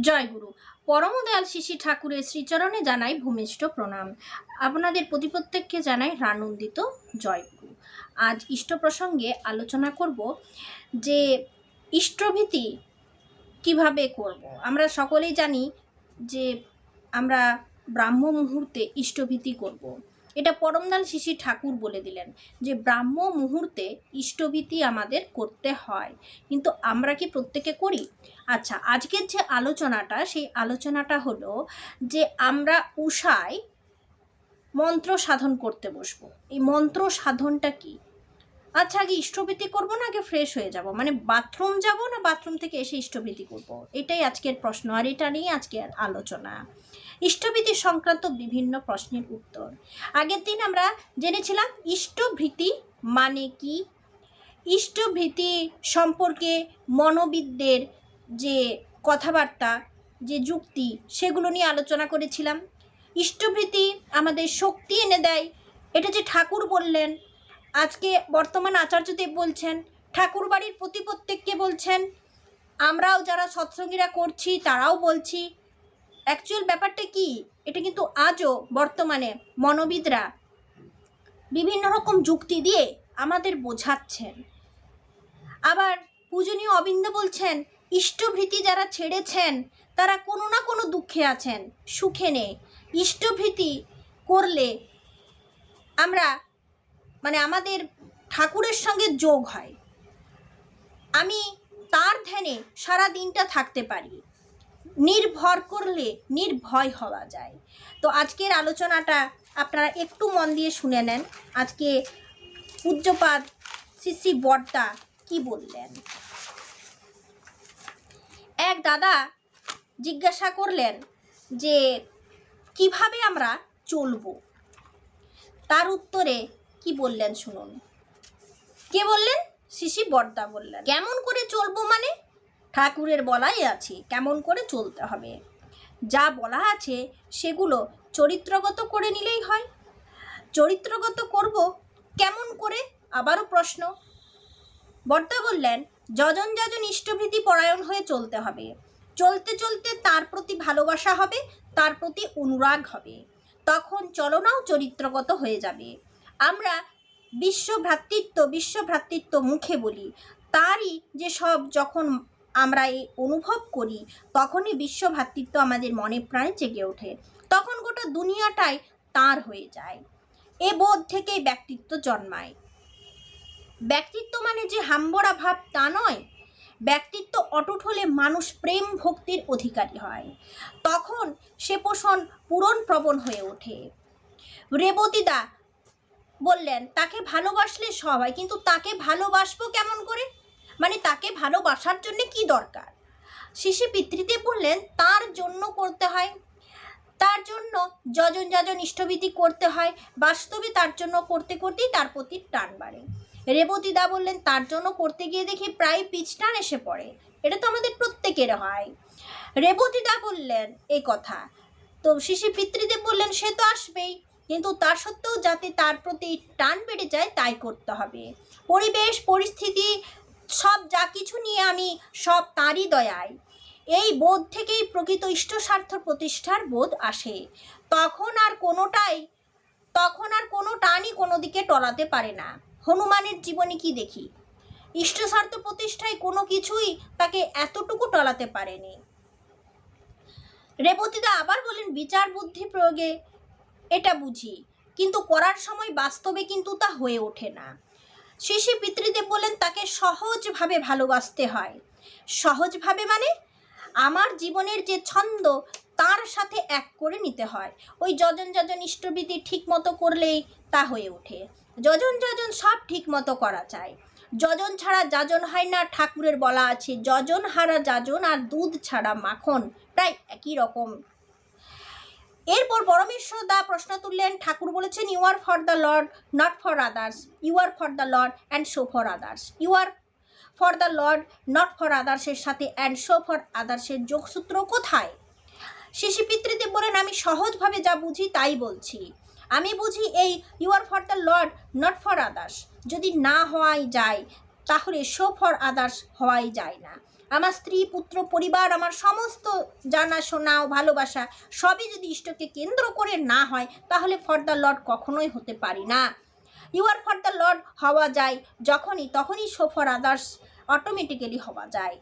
জয় গুরু পরমদয়াল শিশি ঠাকুরের শ্রীচরণে জানাই ভূমিষ্ঠ প্রণাম। আপনাদের প্রতি প্রত্যেককে জানাই রানন্দিত জয় গুরু আজ ইষ্ট প্রসঙ্গে আলোচনা করব যে ইষ্টভীতি কীভাবে করব? আমরা সকলেই জানি যে আমরা ব্রাহ্ম মুহূর্তে ইষ্টভীতি করব। এটা পরমদাল শিশি ঠাকুর বলে দিলেন যে ব্রাহ্ম মুহূর্তে ইষ্টভীতি আমাদের করতে হয়। কিন্তু আমরা কি প্রত্যেকে করি? আচ্ছা আজকের যে আলোচনাটা, সেই আলোচনাটা হলো যে আমরা উষায় মন্ত্র সাধন করতে বসবো। এই মন্ত্র সাধনটা কি? আচ্ছা আগে ইষ্টভীতি করব না? আগে ফ্রেশ হয়ে যাব। মানে বাথরুম যাব না? বাথরুম থেকে এসে ইষ্টভীতি করব। এটাই আজকের প্রশ্ন। আর এটা নিয়েই আজকের আলোচনা। ইষ্টভীতি সংক্রান্ত বিভিন্ন প্রশ্নের উত্তর। আগের দিন আমরা জেনেছিলাম ইষ্টভীতি মানে কি? ইষ্টভীতি সম্পর্কে মনোবিদদের যে কথাবার্তা, যে যুক্তি, সেগুলো নিয়ে আলোচনা করেছিলাম। ইষ্টভীতি আমাদের শক্তি এনে দেয়। এটা যে ঠাকুর বললেন, আজকে বর্তমান আচার্যদেব বলছেন, ঠাকুর বাড়ির প্রতি প্রত্যেককে বলছেন, আমরাও যারা সৎসঙ্গীরা করছি, তারাও বলছি। অ্যাকচুয়াল ব্যাপারটা কি? এটা কিন্তু আজও বর্তমানে মনোবিদরা বিভিন্ন রকম যুক্তি দিয়ে আমাদের বোঝাচ্ছেন। আবার পূজনীয় অবিন্দ বলছেন, ইষ্টভীতি যারা ছেড়েছেন, তারা কোনো না কোনো দুঃখে আছেন, সুখে নেই। ইষ্টভীতি করলে আমরা মানে আমাদের ঠাকুরের সঙ্গে যোগ হয়। আমি তার ধ্যানে সারা দিনটা থাকতে পারি। নির্ভর করলে নির্ভয় হওয়া যায়। তো আজকের আলোচনাটা আপনারা একটু মন দিয়ে শুনে নেন, আজকে পূজ্যপাদ শ্রী শ্রী কি বললেন? এক দাদা জিজ্ঞাসা করলেন যে, কীভাবে আমরা চলবো? তার উত্তরে কি বললেন শুনুন। কে বললেন? শিশি বর্দা বললেন। কেমন করে চলবো মানে ঠাকুরের বলাই আছে, কেমন করে চলতে হবে। যা বলা আছে, সেগুলো চরিত্রগত করে নিলেই হয়। চরিত্রগত করব কেমন করে? আবারও প্রশ্ন। বর্দা বললেন, যজন যজন ইষ্টভীতি পরায়ণ হয়ে চলতে হবে। চলতে চলতে তার প্রতি ভালোবাসা হবে, তার প্রতি অনুরাগ হবে। তখন চলনাও চরিত্রগত হয়ে যাবে। আমরা বিশ্ব ভ্রাতৃত্ব বিশ্ব ভ্রাতৃত্ব মুখে বলি। তারই যে সব যখন আমরা এই অনুভব করি, তখনই বিশ্ব ভ্রাতৃত্ব আমাদের মনে প্রাণে জেগে ওঠে। তখন গোটা দুনিয়াটাই তার হয়ে যায়। এ বোধ থেকেই ব্যক্তিত্ব জন্মায়। ব্যক্তিত্ব মানে যে হাম্বরা ভাব তা নয়। ব্যক্তিত্ব অটুট হলে মানুষ প্রেম ভক্তির অধিকারী হয়। তখন সে পোষণ পূরণ প্রবণ হয়ে ওঠে। রেবতীদা বললেন, তাকে ভালোবাসলে সবাই কিন্তু তাকে ভালোবাসবো কেমন করে? মানে তাকে ভালোবাসার জন্য কি দরকার? শিশি পিতৃতে বললেন, তার জন্য করতে হয়। তার জন্য যজন যজন ইষ্টভীতি করতে হয়। বাস্তবে তার জন্য করতে করতেই তার প্রতি টান বাড়ে। রেবতীদা বললেন, তার জন্য করতে গিয়ে দেখি প্রায় পিছটান এসে পড়ে। এটা তো আমাদের প্রত্যেকের হয়। রেবতীদা বললেন এই কথা। তো শিশি পিতৃদেব বললেন, সে তো আসবেই। কিন্তু তা সত্ত্বেও যাতে তার প্রতি টান বেড়ে যায়, তাই করতে হবে। পরিবেশ, পরিস্থিতি সব যা কিছু নিয়ে আমি সব তাঁরই দয়ায়। এই বোধ থেকেই প্রকৃত ইষ্ট স্বার্থ প্রতিষ্ঠার বোধ আসে। তখন আর কোনোটাই, তখন আর কোনো টানই কোনো দিকে টলাতে পারে না। হনুমানের জীবনে কি দেখি? ইষ্ট স্বার্থ প্রতিষ্ঠায় কোনো কিছুই তাকে এতটুকু টলাতে পারেনি। রেবতীদা আবার বলেন, বিচার বুদ্ধি প্রয়োগে এটা বুঝি, কিন্তু করার সময় বাস্তবে কিন্তু তা হয়ে ওঠে না। শিশি পিতৃদেব বলেন, তাকে সহজভাবে ভালোবাসতে হয়। সহজভাবে মানে আমার জীবনের যে ছন্দ, তার সাথে এক করে নিতে হয়। ওই যজন যজন ইষ্টবিধি ঠিক মতো করলেই তা হয়ে ওঠে। যজন যজন সব ঠিক মতো করা চায় যজন ছাড়া যাজন হয় না, ঠাকুরের বলা আছে, যজন হারা যাজন আর দুধ ছাড়া মাখন। প্রায় একই রকম এরপর পরমেশ্বর দা প্রশ্ন তুললেন, ঠাকুর বলেছেন you are for the lord not for others you are for the lord and show for others you are for the lord not for আদার্সের সাথে অ্যান্ড শো ফর আদার্সের যোগসূত্র কোথায়? শিশি পিতৃতে বলেন, আমি সহজভাবে যা বুঝি তাই বলছি। আমি বুঝি এই you are for the lord not for others যদি না হওয়াই যায়, তাহলে শো ফর আদার্স হওয়াই যায় না। আমার স্ত্রী, পুত্র, পরিবার, আমার সমস্ত জানাশোনা ও ভালোবাসা সবই যদি ইষ্টকে কেন্দ্র করে না হয়, তাহলে ফর দ্য লর্ড কখনোই হতে পারি না। You are for the lord হওয়া যায় যখনই, তখনই সোফর ফর আদার্স অটোমেটিক্যালি হওয়া যায়।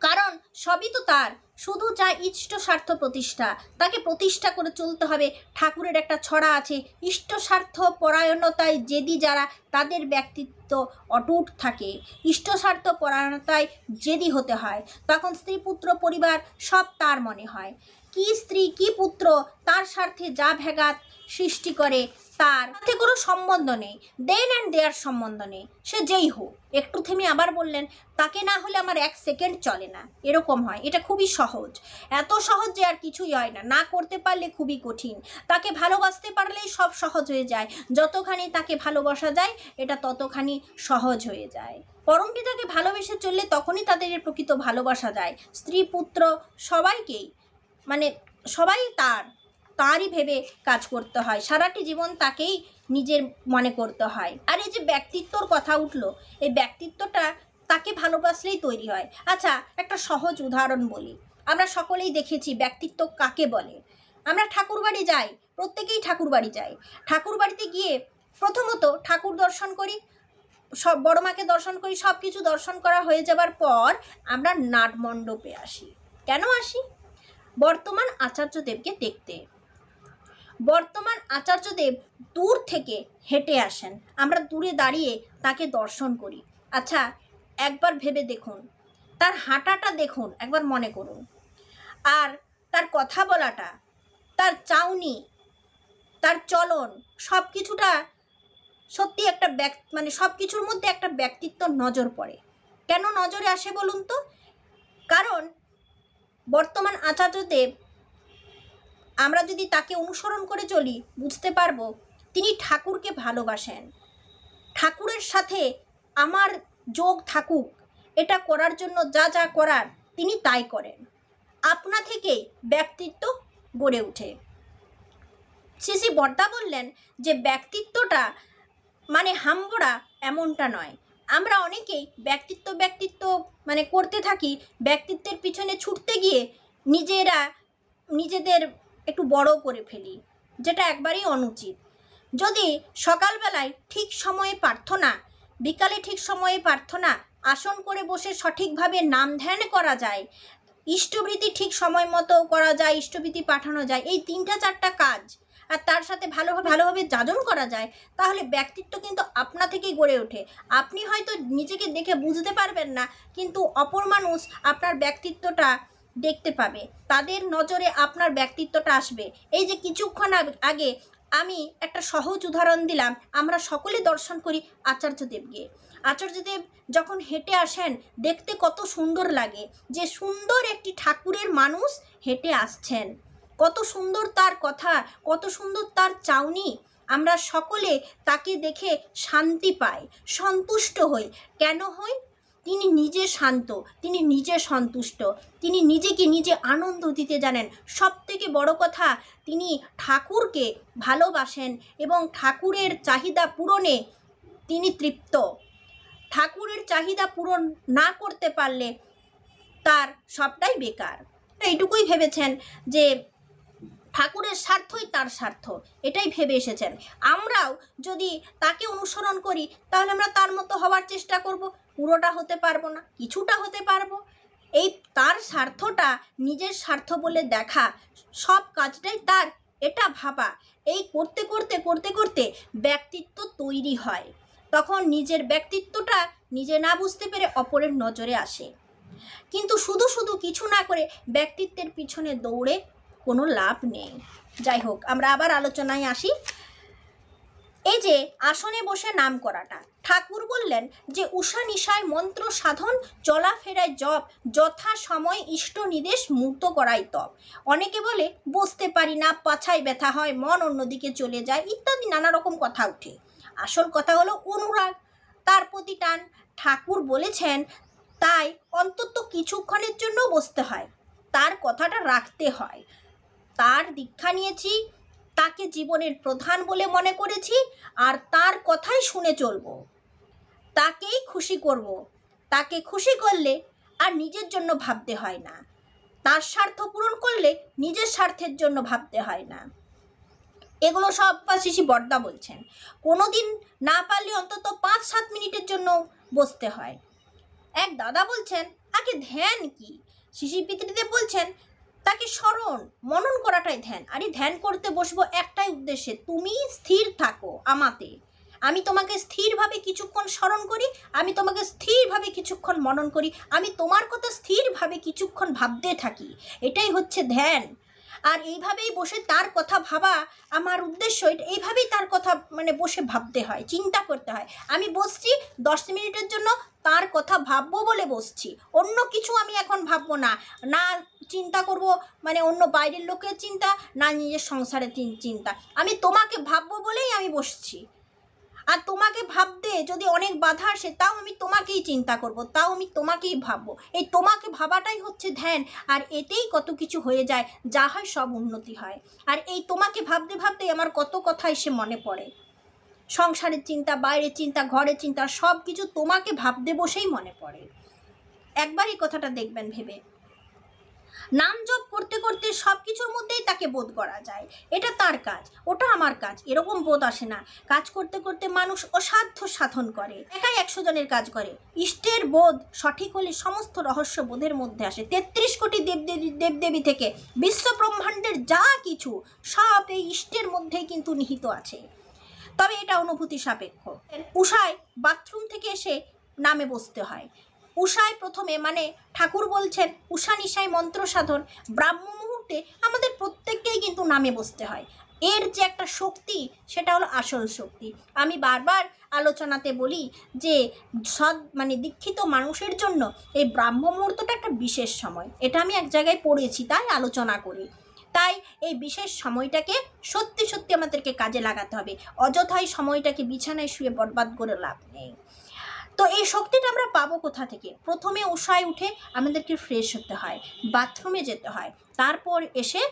কারণ সবই তো তার। শুধু যা ইষ্ট স্বার্থ প্রতিষ্ঠা, তাকে প্রতিষ্ঠা করে চলতে হবে। ঠাকুরের একটা ছড়া আছে ইষ্ট স্বার্থ পরায়ণতায় জেদি যারা, তাদের ব্যক্তিত্ব অটুট থাকে। ইষ্ট স্বার্থ পরায়ণতায় জেদি হতে হয়। তখন স্ত্রী, পুত্র, পরিবার সব তার মনে হয়। কি স্ত্রী, কি পুত্র তার স্বার্থে যা ভেগাত সৃষ্টি করে তার সাথে কোনো সম্বন্ধ নেই দেন অ্যান্ড দেয়ার সম্বন্ধ নেই। সে যেই হোক, একটু থেমে আবার বললেন, তাকে না হলে আমার এক সেকেন্ড চলে না। এরকম হয়, এটা খুবই সহজ। এত সহজ যে আর কিছুই হয় না না করতে পারলে খুবই কঠিন। তাকে ভালোবাসতে পারলেই সব সহজ হয়ে যায়। যতখানি তাকে ভালোবাসা যায়, এটা ততখানি সহজ হয়ে যায়। পরম পিতাকে ভালোবেসে চললে তখনই তাদের প্রকৃত ভালোবাসা যায়। স্ত্রী, পুত্র, সবাইকেই মানে সবাই তার। তারই ভেবে কাজ করতে হয়। সারাটি জীবন তাকেই নিজের মনে করতে হয়। আর এই যে ব্যক্তিত্বর কথা উঠল, এই ব্যক্তিত্বটা তাকে ভালোবাসলেই তৈরি হয়। আচ্ছা একটা সহজ উদাহরণ বলি। আমরা সকলেই দেখেছি ব্যক্তিত্ব কাকে বলে। আমরা ঠাকুর বাড়ি যাই, প্রত্যেকেই ঠাকুর বাড়ি যাই। ঠাকুর বাড়িতে গিয়ে প্রথমত ঠাকুর দর্শন করি, সব বড় মাকে দর্শন করি সব কিছু দর্শন করা হয়ে যাবার পর আমরা নাটমণ্ডপে আসি। কেন আসি? বর্তমান আচার্যদেবকে দেখতে। বর্তমান আচার্যদেব দূর থেকে হেঁটে আসেন। আমরা দূরে দাঁড়িয়ে তাকে দর্শন করি। আচ্ছা একবার ভেবে দেখুন। তার হাঁটাটা দেখুন, একবার মনে করুন। আর তার কথা বলাটা, তার চাউনি, তার চলন সব কিছুটা সত্যি একটা ব্যক মানে সব কিছুর মধ্যে একটা ব্যক্তিত্ব নজর পড়ে। কেন নজরে আসে বলুন তো? কারণ বর্তমান আচার্যদেব আমরা যদি তাকে অনুসরণ করে চলি, বুঝতে পারব তিনি ঠাকুরকে ভালোবাসেন। ঠাকুরের সাথে আমার যোগ থাকুক, এটা করার জন্য যা যা করার তিনি তাই করেন। আপনা থেকেই ব্যক্তিত্ব গড়ে ওঠে। শ্রী বর্দা বললেন যে, ব্যক্তিত্বটা মানে হাম্বড়া এমনটা নয়। আমরা অনেকেই ব্যক্তিত্ব ব্যক্তিত্ব মানে করতে থাকি, ব্যক্তিত্বের পিছনে ছুটতে গিয়ে নিজেরা, নিজেদের একটু বড় করে ফেলি, যেটা একবারেই অনুচিত। যদি সকালবেলায় ঠিক সময়ে প্রার্থনা, বিকালে ঠিক সময়ে প্রার্থনা, আসন করে বসে সঠিকভাবে নাম ধ্যান করা যায় ইষ্টবৃত্তি ঠিক সময় মতো করা যায় ইষ্টবৃত্তি পাঠানো যায়, এই তিনটা চারটা কাজ, আর তার সাথে ভালোভাবে ভালোভাবে যাজন করা যায়, তাহলে ব্যক্তিত্ব কিন্তু আপনা থেকেই গড়ে ওঠে। আপনি হয়তো নিজেকে দেখে বুঝতে পারবেন না, কিন্তু অপর মানুষ আপনার ব্যক্তিত্বটা দেখতে পাবে। তাদের নজরে আপনার ব্যক্তিত্বটা আসবে। এই যে কিছুক্ষণ আগ- আমি একটা সহজ উদাহরণ দিলাম, আমরা সকলে দর্শন করি আচার্যদেবকে আচার্যদেব যখন হেঁটে আসেন, দেখতে কত সুন্দর লাগে যে সুন্দর একটি ঠাকুরের মানুষ হেঁটে আসছেন। কত সুন্দর তার কথা, কত সুন্দর তার চাউনি। আমরা সকলে তাকে দেখে শান্তি পাই, সন্তুষ্ট হই। কেন হই? তিনি নিজে শান্ত, তিনি নিজে সন্তুষ্ট, তিনি নিজেকে নিজে আনন্দ দিতে জানেন। সব থেকে বড় কথা, তিনি ঠাকুরকে ভালোবাসেন এবং ঠাকুরের চাহিদা পূরণে তিনি তৃপ্ত। ঠাকুরের চাহিদা পূরণ না করতে পারলে তার সবটাই বেকার। এইটুকুই ভেবেছেন যে ঠাকুরের স্বার্থই তার স্বার্থ। এটাই ভেবে এসেছেন। আমরাও যদি তাকে অনুসরণ করি, তাহলে আমরা তার মতো হওয়ার চেষ্টা করব। পুরোটা হতে পারব না, কিছুটা হতে পারব। এই তার স্বার্থটা নিজের স্বার্থ বলে দেখা, সব কাজটাই তার, এটা ভাবা। এই করতে করতে করতে করতে ব্যক্তিত্ব তৈরি হয়। তখন নিজের ব্যক্তিত্বটা নিজে না বুঝতে পেরে অপরের নজরে আসে। কিন্তু শুধু শুধু কিছু না করে ব্যক্তিত্বের পিছনে দৌড়ে কোনো লাভ নেই। যাই হোক, আমরা আবার আলোচনায় আসি। এই যে আসনে বসে নাম করাটা ঠাকুর বললেন যে উষা নিশায় মন্ত্র সাধন, চলাফেরায় জপ, যথা সময় ইষ্ট নির্দেশ মুক্ত করাই তপ। অনেকে বলে, বসতে পারি না, পাছায় ব্যথা হয়, মন অন্যদিকে চলে যায়, ইত্যাদি নানা রকম কথা উঠে। আসল কথা হলো অনুরাগ, তার প্রতি টান ঠাকুর বলেছেন, তাই অন্তত কিছুক্ষণের জন্য বসতে হয়, তার কথাটা রাখতে হয়। তার দীক্ষা নিয়েছি, তাকে জীবনের প্রধান বলে মনে করেছি, আর তার কথাই শুনে চলবো। তাকেই খুশি করব। তাকে খুশি করলে আর নিজের জন্য ভাবতে হয় না। তার স্বার্থ পূরণ করলে নিজের স্বার্থের জন্য ভাবতে হয় না। এগুলো সব শিশি বর্দা বলছেন। কোনো দিন না পারলে অন্তত পাঁচ সাত মিনিটের জন্য বসতে হয়। এক দাদা বলছেন, আগে ধ্যান কি? শিশি পিতৃদেব বলছেন তাকে স্মরণ, মনন করাটাই ধ্যান। আর এই ধ্যান করতে বসবো একটাই উদ্দেশ্যে, তুমি স্থির থাকো আমাতে। আমি তোমাকে স্থিরভাবে কিছুক্ষণ স্মরণ করি, আমি তোমাকে স্থিরভাবে কিছুক্ষণ মনন করি, আমি তোমার কথা স্থিরভাবে কিছুক্ষণ ভাবতে থাকি। এটাই হচ্ছে ধ্যান। আর এইভাবেই বসে তার কথা ভাবা আমার উদ্দেশ্য এইভাবেই তার কথা মানে বসে ভাবতে হয়, চিন্তা করতে হয়। আমি বসছি, দশ মিনিটের জন্য তার কথা ভাববো বলে বসছি। অন্য কিছু আমি এখন ভাববো না। না চিন্তা করব মানে অন্য বাইরের লোকের চিন্তা, না নিজের সংসারের চিন্তা। আমি তোমাকে ভাববো বলেই আমি বসছি। আর তোমাকে ভাবতে যদি অনেক বাধা আসে, তাও আমি তোমাকেই চিন্তা করব, তাও আমি তোমাকেই ভাববো। এই তোমাকে ভাবাটাই হচ্ছে ধ্যান, আর এতেই কত কিছু হয়ে যায়, যা হয় সব উন্নতি হয়। আর এই তোমাকে ভাবতে ভাবতেই আমার কত কথা এসে মনে পড়ে। সংসারের চিন্তা, বাইরের চিন্তা, ঘরের চিন্তা সব কিছু তোমাকে ভাবতে বসেই মনে পড়ে। একবার এই কথাটা দেখবেন ভেবে। নাম জপ করতে করতে সব কিছুর মধ্যেই তাকে বোধ করা যায়। এটা তার কাজ, ওটা আমার কাজ, এরকম বোধ আসে না। কাজ করতে করতে মানুষ অসাধ্য সাধন করে। একাই একশো জনের কাজ করে। ইষ্টের বোধ সঠিক হলে সমস্ত রহস্য বোধের মধ্যে আসে। তেত্রিশ কোটি দেবদেবী দেবদেবী থেকে বিশ্ব ব্রহ্মাণ্ডের যা কিছু, সব এই ইষ্টের মধ্যেই কিন্তু নিহিত আছে। তবে এটা অনুভূতি সাপেক্ষ। উষায় বাথরুম থেকে এসে নামে বসতে হয়। উষায় প্রথমে মানে ঠাকুর বলছেন, উষা নিশায় মন্ত্র সাধন, ব্রাহ্ম মুহূর্তে আমাদের প্রত্যেককেই কিন্তু নামে বসতে হয়। এর যে একটা শক্তি, সেটা হলো আসল শক্তি। আমি বারবার আলোচনাতে বলি যে, সৎ মানে দীক্ষিত মানুষের জন্য এই ব্রাহ্ম মুহূর্তটা একটা বিশেষ সময়। এটা আমি এক জায়গায় পড়েছি, তাই আলোচনা করি। তাই এই বিশেষ সময়টাকে সত্যি সত্যি আমাদেরকে কাজে লাগাতে হবে। অযথাই সময়টাকে বিছানায় শুয়ে বরবাদ করে লাভ নেই। তো এই শক্তিটা আমরা পাবো কোথা থেকে? প্রথমে উষায় উঠে আমাদেরকে ফ্রেশ হতে হয় বাথরুমে যেতে হয়। তারপর এসে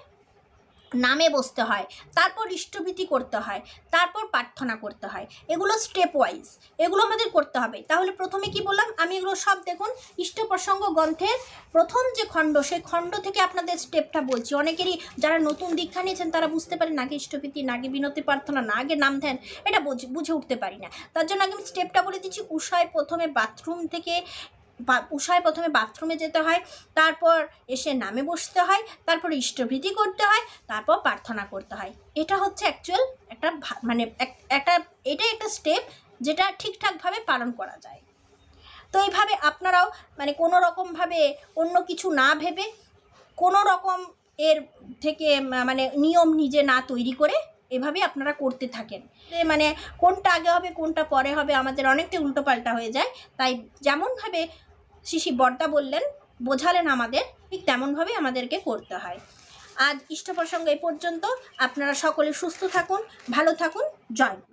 নামে বসতে হয়, তারপর ইষ্টভীতি করতে হয়, তারপর প্রার্থনা করতে হয়। এগুলো স্টেপ ওয়াইজ এগুলো আমাদের করতে হবে। তাহলে প্রথমে কি বললাম? আমি এগুলো সব দেখুন, ইষ্ট প্রসঙ্গ গ্রন্থের প্রথম যে খণ্ড, সেই খণ্ড থেকে আপনাদের স্টেপটা বলছি। অনেকেরই যারা নতুন দীক্ষা নিয়েছেন, তারা বুঝতে পারেন নাগে ইষ্টভীতি নাগে বিনতি প্রার্থনা, না আগে নাম ধ্যান, এটা বুঝে উঠতে পারি না। তার জন্য আগে আমি স্টেপটা বলে দিচ্ছি। উষায় প্রথমে বাথরুম থেকে উষায় প্রথমে বাথরুমে যেতে হয়, তারপর এসে নামে বসতে হয়, তারপর ইষ্টভীতি করতে হয়, তারপর প্রার্থনা করতে হয়। এটা হচ্ছে অ্যাকচুয়াল একটা মানে এক- একটা, এটাই একটা স্টেপ যেটা ঠিকঠাকভাবে পালন করা যায়। তো এইভাবে আপনারাও মানে কোনো রকমভাবে অন্য কিছু না ভেবে কোনো রকম এর থেকে মানে নিয়ম নিজে না তৈরি করে এভাবে আপনারা করতে থাকেন। মানে কোনটা আগে হবে, কোনটা পরে হবে, আমাদের অনেকটা উল্টোপাল্টা হয়ে যায়। তাই যেমনভাবে শিশি বর্দা বললেন, বোঝালেন আমাদের, ঠিক তেমনভাবে আমাদেরকে করতে হয় আজ ইষ্ট প্রসঙ্গ এ পর্যন্ত, আপনারা সকলে সুস্থ থাকুন, ভালো থাকুন, জয়।